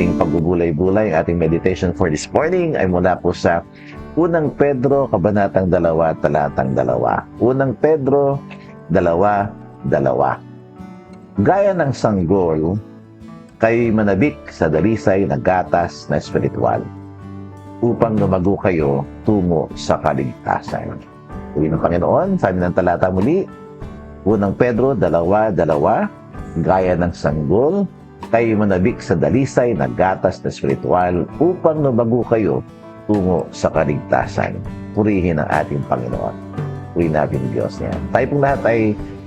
ating pagbubulay-bulay, ating meditation for this morning ay mula po sa Unang Pedro, Kabanatang 2, Talatang 2. Unang Pedro, 2, 2. Gaya ng sanggol, kay manabik sa dalisay na gatas na espiritual upang lumago kayo tungo sa kaligtasan. Uwi ng Panginoon, sabi ng talata muli, Unang Pedro, dalawa, dalawa, gaya ng sanggol, kayo manabik sa dalisay na gatas na espiritual upang lumago kayo tungo sa kaligtasan. Purihin ang ating Panginoon. Purihin natin Diyos niya. Tayo pong lahat ay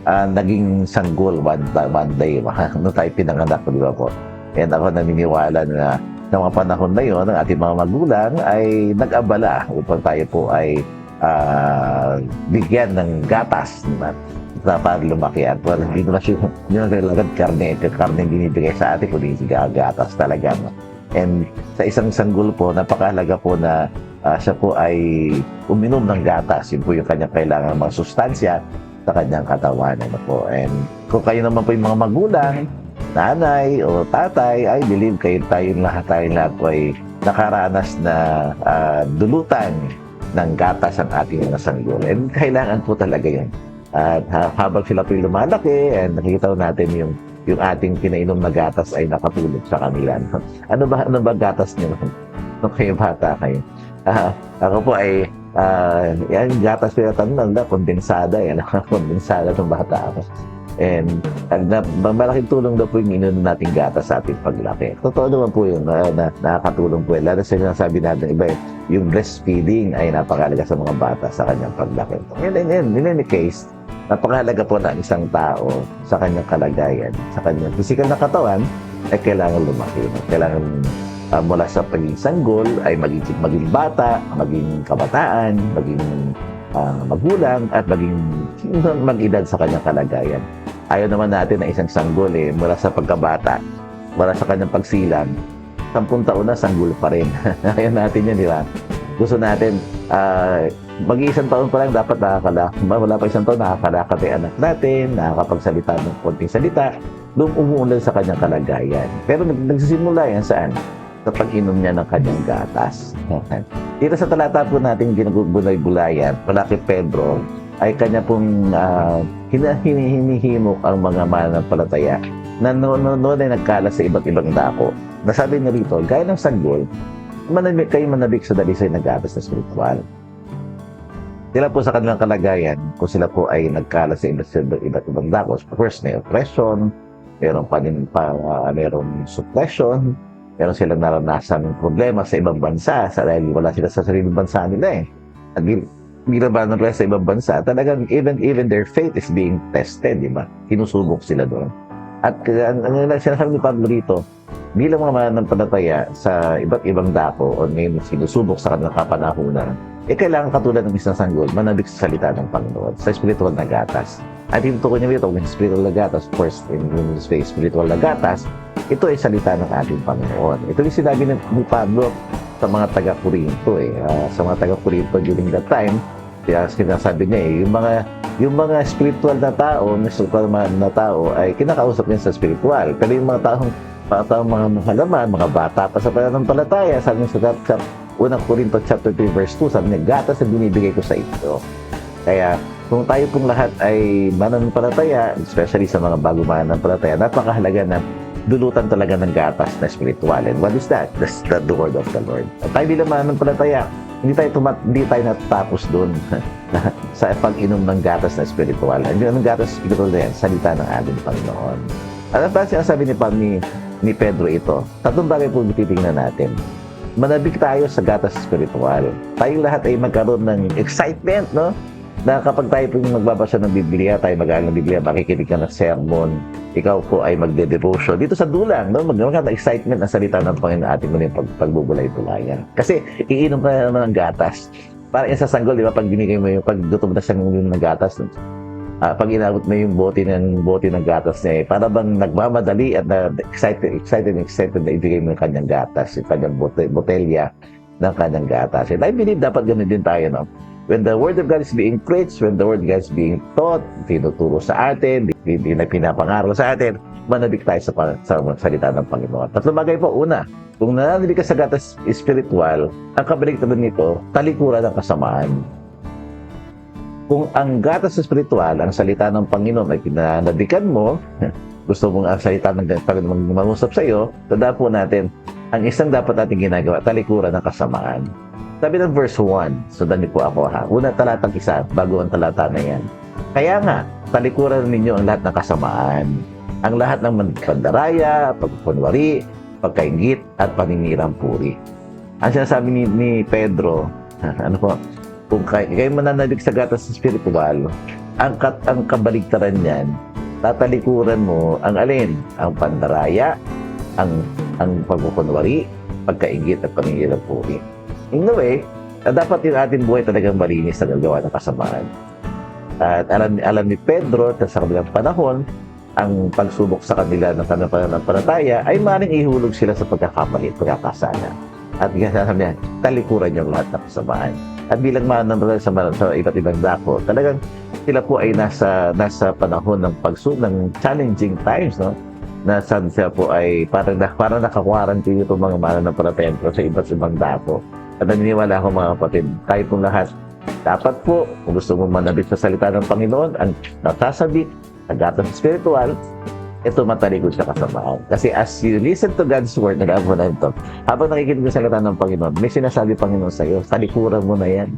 ah, naging sanggol one, one day. Nung tayo pinanganak, di ba po? And ako naniniwala na sa mga panahon na yon, ang ating mga magulang ay nag-abala upang tayo po ay ah, bigyan ng gatas naman na para lumaki at well, hindi naman hindi naman kailangan karne ito karne yung binibigay sa atin kundi si gatas talaga no? and sa isang sanggol po napakahalaga po na ah, siya po ay uminom ng gatas. Yun po yung kanyang kailangan mga sustansya sa kanyang katawan ano po. And kung kayo naman po yung mga magulang nanay o tatay I believe kayo tayo lahat tayo lahat po ay nakaranas na ah, dulutan ng gatas ang ating mga sanggol. And kailangan po talaga yun at ha- habang sila po'y lumalaki, and nakikita ko natin yung yung ating pinainom na gatas ay nakatulog sa kanila. no? Ano ba ano ba gatas niyo nung kayo bata kayo? Ah, ako po ay ah, yan gatas yung tanong na kondensada yan, kondensada ng bata ako. And na, malaking tulong daw po yung ininom nating gatas sa ating paglaki. Totoo naman po yun, na, na, nakakatulong po. Lalo sa sinasabi natin iba, yung breastfeeding ay napakalaga sa mga bata sa kanyang paglaki. And, and, and in any case, napakahalaga po ng isang tao sa kanyang kalagayan, sa kanyang physical na katawan, ay kailangan lumaki. Kailangan ah, mula sa pagiging sanggol ay maging, maging bata, maging kabataan, maging ah, magulang, at maging mag-edad sa kanyang kalagayan. Ayaw naman natin na isang sanggol eh, mula sa pagkabata, mula sa kanyang pagsilang, sampung taon na sanggol pa rin. Ayaw natin yun, di ba? Gusto natin, ah, mag-iisang taon pa lang dapat nakakala. Wala pa isang taon, nakakalakad yung anak natin, nakakapagsalita ng konting salita, doon umuunlad sa kanyang kalagayan. Pero nag- nagsisimula yan saan? Sa pag-inom niya ng kanyang gatas. Dito sa talata po natin ginagubulay-bulayan, mula kay Pedro, ay kanya pong uh, hinihimok ang mga mananampalataya na noon no, no, ay nagkala sa iba't ibang dako. Nasabi niya rito, gaya ng sanggol, manabik kayo manabik sa dalisay na gatas na spiritual. Sila po sa kanilang kalagayan, kung sila po ay nagkala sa iba't, ibang dakos, first may oppression, merong panin pa, uh, merong suppression, meron silang naranasan problema sa ibang bansa sa dahil wala sila sa sariling bansa nila eh. At bilang ba sa ibang bansa, talagang even even their faith is being tested, di ba? Sinusubok sila doon. At uh, ang, ang, ang sinasabi ni Pablo rito, bilang mga mananampalataya sa iba't ibang dako o may sinusubok sa kanilang kapanahunan, eh kailangan katulad ng isang sanggol, manabik sa salita ng Panginoon, sa spiritual na gatas. At yung tukoy niya dito, yung spiritual na gatas, first in yung spiritual na gatas, ito ay salita ng ating Panginoon. Ito yung sinabi ni Pablo sa mga taga-Korinto eh. Ah, sa mga taga-Korinto during that time, kaya sinasabi niya eh, yung mga yung mga spiritual na tao, na spiritual na, tao ay kinakausap niya sa spiritual. Pero yung mga taong mga taong mga mahalaman, mga bata pa sa pananampalataya, sabi niya sa, sa unang Korinto chapter 3 verse 2, sabi niya, gatas na binibigay ko sa inyo. Kaya kung tayo pong lahat ay mananampalataya, especially sa mga bago mananampalataya, napakahalaga na dulutan talaga ng gatas na spiritual. And what is that? That's the word of the Lord. At tayo bilang mananampalataya, hindi tayo tumat hindi tayo natatapos doon sa pag-inom ng gatas na spiritual. Ang ng gatas spiritual na yan, salita ng ating Panginoon. Ano ba sinasabi ni, ni, ni Pedro ito? Tatlong bagay po titingnan natin. Manabik tayo sa gatas spiritual. Tayo lahat ay magkaroon ng excitement, no? Na kapag tayo po magbabasa ng Biblia, tayo mag-aaral ng Biblia, makikinig ka ng sermon, ikaw po ay magde-devotion. Dito sa dulang, no? magkakaroon excitement ng salita ng Panginoon ating muli pag, pagbubulay-bulayan. Kasi iinom ka na naman ng gatas. Para yung sa sanggol, di ba, pag binigay mo yung, pag gutom na uminom ng gatas, ah, pag inabot mo yung bote ng bote ng gatas niya, eh, para bang nagmamadali at na excited, excited, excited na ibigay mo yung kanyang gatas, yung kanyang bote, botelya ng kanyang gatas. And I believe dapat ganun din tayo, no? When the Word of God is being preached, when the Word of God is being taught, tinuturo sa atin, hindi na pinapangaral sa atin, manabik tayo sa, sa salita ng Panginoon. Tatlong bagay po. Una, kung nananabik ka sa gatas spiritual, ang kabaligtaran nito, talikuran ng kasamaan. Kung ang gatas spiritual, ang salita ng Panginoon ay pinanabikan mo, gusto mong ang salita ng Panginoon mangusap sa iyo, tandaan po natin, ang isang dapat natin ginagawa, talikuran ng kasamaan. Sabi ng verse 1, sundan niyo po ako ha. Una talatang isa, bago ang talata na yan. Kaya nga, talikuran ninyo ang lahat ng kasamaan. Ang lahat ng pandaraya, pagpunwari, pagkaingit, at paninirang puri. Ang sinasabi ni, ni Pedro, ano po, kung kay, kayo mananabik sa gatas spiritual, ang, kat, ang kabaligtaran niyan, tatalikuran mo ang alin? Ang pandaraya, ang, ang pagkukunwari, pagkaingit, at paninirang puri. In a way, dapat yung ating buhay talagang malinis na gagawa ng kasamaan. At alam, alam ni Pedro na sa kabilang panahon, ang pagsubok sa kanila ng kanilang pananampalataya ay maaaring ihulog sila sa pagkakamali at pagkakasala. At sabi niya, talikuran yung lahat ng kasamaan. At bilang mananampalataya sa, sa iba't ibang dako, talagang sila po ay nasa nasa panahon ng pagsub ng challenging times, no? Na saan sila po ay parang, parang nakakwarantine itong mga mananampalataya sa iba't ibang dako. At naniniwala ako mga kapatid, tayo pong lahat, dapat po, kung gusto mo manabit sa salita ng Panginoon, ang nasasabit, ang gatong spiritual, ito matalikod sa kasamaan. Kasi as you listen to God's word, nag mo na ito, habang nakikinig sa salita ng Panginoon, may sinasabi Panginoon sa iyo, talikuran mo na yan.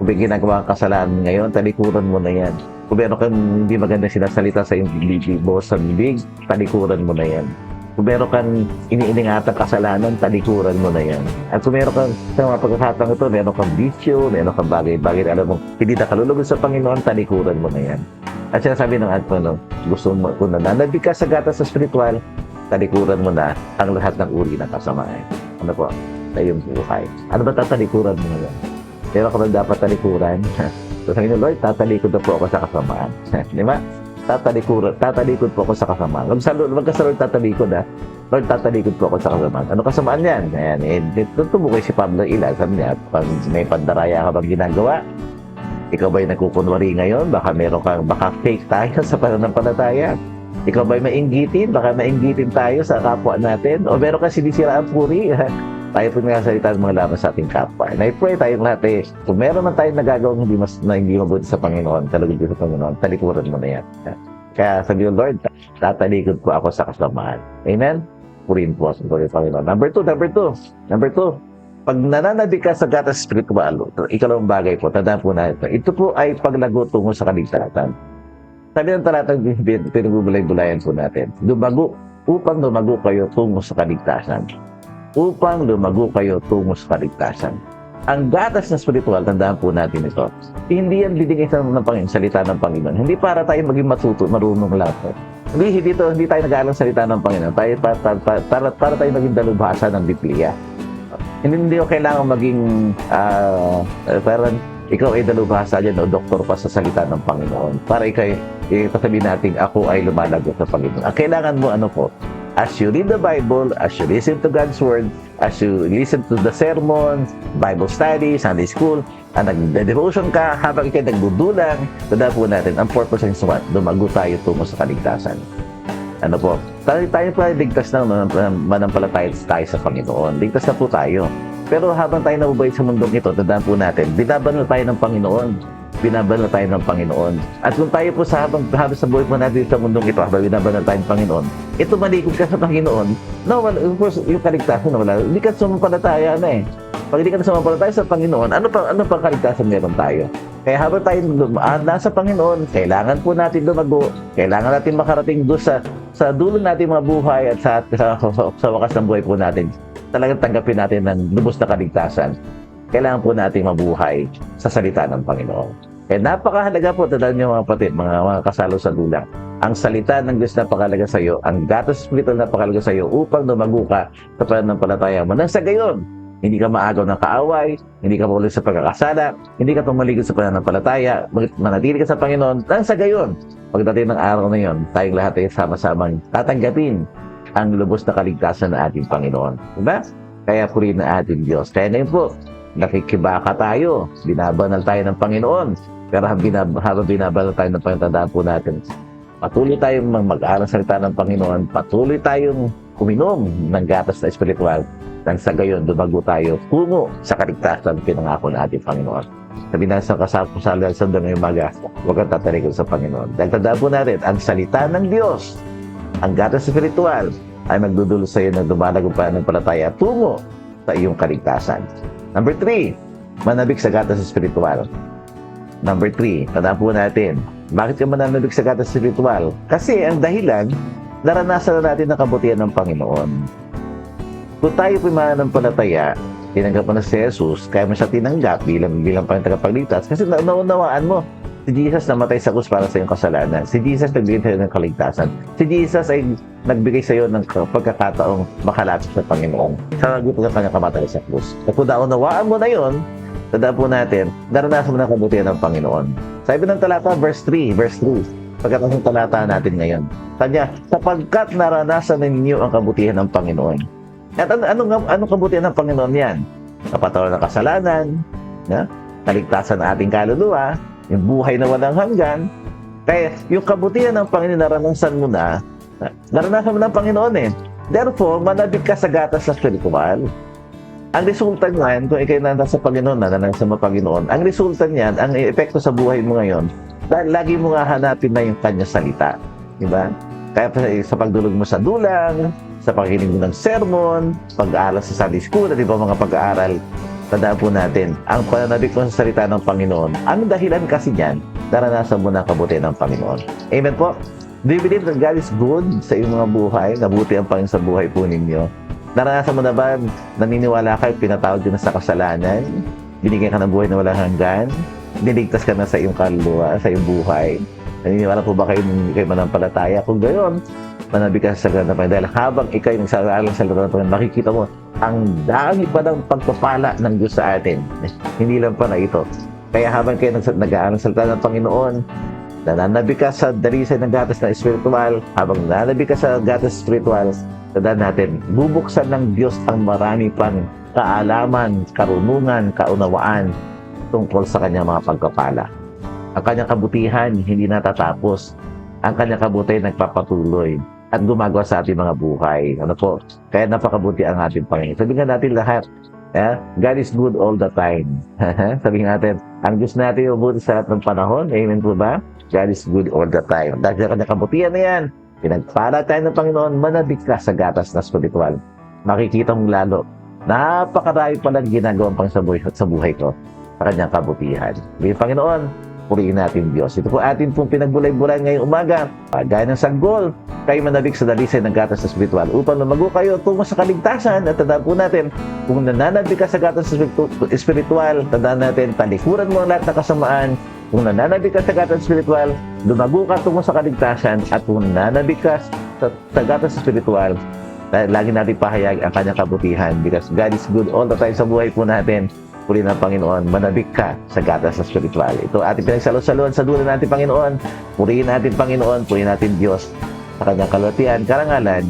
Kung may ginagawa kang kasalanan ngayon, talikuran mo na yan. Kung meron kang hindi magandang sinasalita sa iyong bibig, sa bibig, talikuran mo na yan. Kung meron kang iniiningatan kasalanan, talikuran mo na yan. At kung meron kang, sa mga pagkakataon ito, meron kang bisyo, meron kang bagay-bagay na alam mo, hindi na kalulugod sa Panginoon, talikuran mo na yan. At sinasabi ng Admo, no, gusto mo, kung nananabig ka sa gatas sa spiritual, talikuran mo na ang lahat ng uri ng kasamaan. Ano po? Sa iyong buhay. Ano ba tatalikuran mo ngayon? Ka ba dapat talikuran? so sabi niyo, Lord, tatalikod na po ako sa kasamaan. Di ba? Tatalikod, tatalikod po ako sa kasamaan. Huwag sa Lord, ka sa Lord tatalikod ha. Lord, tatalikod po ako sa kasamaan. Ano kasamaan yan? Ayan, eh, tutubo si Pablo Ilan. Sabi niya, pag may pandaraya ka bang ginagawa, ikaw ba'y nagkukunwari ngayon? Baka meron kang, baka fake tayo sa pananampalataya. Ikaw ba'y mainggitin? Baka mainggitin tayo sa kapwa natin? O meron kang sinisiraan puri? tayo po nagsasalita ng mga laban sa ating kapwa. And I pray tayong lahat eh, kung meron man tayong nagagawang hindi, mas, na hindi mabuti sa Panginoon, talagang sa Panginoon, talikuran mo na yan. Kaya sabi ng Lord, tatalikod po ako sa kasamaan. Amen? Purihin po sa Panginoon. Number two, number two, number two, pag nananabi ka sa gatas spiritual, ikalawang bagay po, tandaan po na ito. Po ay paglago tungo sa kaligtasan. Sabi ng talatang pinagbubulay-bulayan po natin, lumago upang lumago kayo tungo sa kaligtasan. Upang lumago kayo tungo sa kaligtasan. Ang gatas na spiritual, tandaan po natin ito, hindi yan binigay sa ng Panginoon, salita ng Panginoon. Hindi para tayo maging matuto, marunong lang po. Hindi, hindi, to, hindi tayo nag-aalang salita ng Panginoon. Tayo, para, para, para, para tayo maging dalubhasa ng Biblia. Hindi, hindi ko kailangan maging ah parang ikaw ay dalubhasa dyan o doktor pa sa salita ng Panginoon. Para ikaw, sabihin natin, ako ay lumalago sa Panginoon. Ang kailangan mo, ano po, as you read the Bible, as you listen to God's Word, as you listen to the sermons, Bible study, Sunday school, ang nag-devotion ka habang ikaw nagdudulang, tanda po natin, ang purpose ng what? Dumago tayo tungo sa kaligtasan. Ano po? Tayo, tayo pa ligtas na manam- manampalataya tayo sa Panginoon. Ligtas na po tayo. Pero habang tayo nabubuhay sa mundong ito, tandaan po natin, binabanal tayo ng Panginoon. Binabanal tayo ng Panginoon. At kung tayo po sa habang, habang sa buhay mo natin sa mundong ito, habang binabanal tayo ng Panginoon, ito malikod ka sa Panginoon, no, wala, of course, yung kaligtasan na wala, hindi ka sumampalataya na eh. Pag hindi ka sumampalataya sa Panginoon, ano pa ano pang kaligtasan meron tayo? Kaya habang tayo nasa Panginoon, kailangan po natin lumago, kailangan natin makarating doon sa sa dulo natin mga buhay at sa, sa, sa, sa wakas ng buhay po natin, talagang tanggapin natin ng lubos na kaligtasan. Kailangan po natin mabuhay sa salita ng Panginoon. Kaya napakahalaga po, tandaan niyo mga kapatid, mga, mga kasalo sa dulang. Ang salita ng Diyos napakalaga sa iyo, ang gatas spiritual napakalaga sa iyo upang lumago ka sa pananampalataya mo. Nang sa gayon, hindi ka maagaw ng kaaway, hindi ka magulit sa pagkakasala, hindi ka tumaligod sa pananampalataya, manatili ka sa Panginoon. Nang sa gayon, pagdating ng araw na yon, tayong lahat ay sama-samang tatanggapin ang lubos na kaligtasan ng ating Panginoon. Diba? Kaya purihin na ating Diyos. Kaya ngayon po, nakikibaka tayo, binabanal tayo ng Panginoon. Pero binab habang binabanal tayo ng Panginoon, tandaan po natin, patuloy tayong mag- mag-aaral sa salita ng Panginoon, patuloy tayong uminom ng gatas na espiritual, nang sa gayon, dumago tayo tungo sa kaligtasan pinangako ng ating Panginoon. Sabi na sa kasapusalan sa doon ngayong maga, huwag kang tatalikod sa Panginoon. Dahil tandaan po natin, ang salita ng Diyos, ang gatas espiritual, ay magdudulot sa iyo na dumalago pa ng palataya tungo sa iyong kaligtasan. Number three, manabik sa gatas espiritual. Number three, tandaan po natin, bakit ka mananabik sa gatas espiritual? Kasi ang dahilan, naranasan na natin ang kabutihan ng Panginoon. Kung tayo po mananampalataya, tinanggap mo na si Jesus, kaya mo siya tinanggap bilang, bilang pang tagapagligtas kasi na naunawaan mo, si Jesus namatay sa krus para sa iyong kasalanan. Si Jesus nagbigay sa'yo ng kaligtasan. Si Jesus ay nagbigay sa iyo ng pagkakataong makalapit sa Panginoon. Sa nagutot ng kanyang kamatay sa krus. At kung naunawaan mo na yon, tandaan po natin, naranasan mo na ang kabutihan ng Panginoon. Sabi ng talata, verse 3, verse 3, pagkatapos ng talata natin ngayon. Kanya, sapagkat naranasan ninyo ang kabutihan ng Panginoon. At ano, anong, anong kabutihan ng Panginoon yan? Kapatawaran ng kasalanan, na? kaligtasan ng ating kaluluwa, yung buhay na walang hanggan. Kaya yung kabutihan ng Panginoon naranasan mo na, naranasan mo ng Panginoon eh. Therefore, manabig ka sa gatas na spiritual. Ang resulta niyan, kung ikay nanda sa Panginoon, nananasan mo Panginoon, ang resulta niyan, ang epekto sa buhay mo ngayon, dahil lagi mo nga hanapin na yung kanya salita. Di ba? Kaya sa pagdulog mo sa dulang, sa pakikinig mo ng sermon, pag-aaral sa Sunday School, di ba mga pag-aaral, tandaan po natin, ang pananabik mo sa salita ng Panginoon, ang dahilan kasi niyan, naranasan mo na ang kabutihan ng Panginoon. Amen po? Do you believe that God is good sa iyong mga buhay? Nabuti ang Panginoon sa buhay po ninyo? Naranasan mo na ba, naniniwala ka, pinatawad ka na sa kasalanan? Binigyan ka ng buhay na walang hanggan? Niligtas ka na sa iyong kaluluwa, sa iyong buhay? Naniniwala po ba kayo nung kayo manampalataya? Kung gayon, manabik ka sa ng Panginoon. Dahil habang ikaw yung nagsasaaral sa ng Panginoon, makikita mo, ang dami pa ng pagpapala ng Diyos sa atin. Hindi lang pa na ito. Kaya habang kayo nag-aaral sa ng Panginoon, nananabi ka sa dalisay ng gatas na espiritual, habang nananabi ka sa gatas spiritual, tandaan natin, bubuksan ng Diyos ang marami pang kaalaman, karunungan, kaunawaan tungkol sa kanyang mga pagkapala. Ang kanyang kabutihan hindi natatapos. Ang kanyang kabutihan nagpapatuloy at gumagawa sa ating mga buhay. Ano po? Kaya napakabuti ang ating Panginoon. Sabihin natin lahat, eh, God is good all the time. Sabihin natin, ang Diyos natin mabuti sa lahat ng panahon. Amen po ba? God is good all the time. Dahil sa kabutihan na yan, pinagpala tayo ng Panginoon, manabik ka sa gatas na spiritual. Makikita mong lalo, napakarami palang ginagawang pang sa buhay, sa buhay ko sa kanyang kabutihan. Sabihin, Panginoon, purihin natin Diyos. Ito po atin pong pinagbulay-bulay ngayong umaga. Gaya ng sanggol, kayo manabik sa dalisay ng gatas na spiritual upang lumago kayo tungo sa kaligtasan at tandaan po natin, kung nananabik ka sa gatas spiritu- spiritual, tandaan natin, talikuran mo ang lahat ng kasamaan. Kung nananabik ka sa gatas na spiritual, lumago ka tungo sa kaligtasan at kung nananabik ka sa, na spiritual, lagi natin pahayag ang kanyang kabutihan because God is good all the time sa buhay po natin. Puri ng Panginoon, manabik ka sa gatas sa spiritual. Ito ating pinagsalo-saluhan sa dulo natin, Panginoon. Purihin natin, Panginoon. Purihin natin, Diyos. Sa kanyang kalutian, karangalan.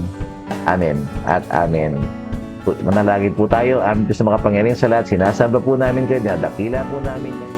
Amen at Amen. Manalangin po tayo. Amin po sa mga pangyarihan sa lahat. Sinasamba po namin kayo. Dakila po namin.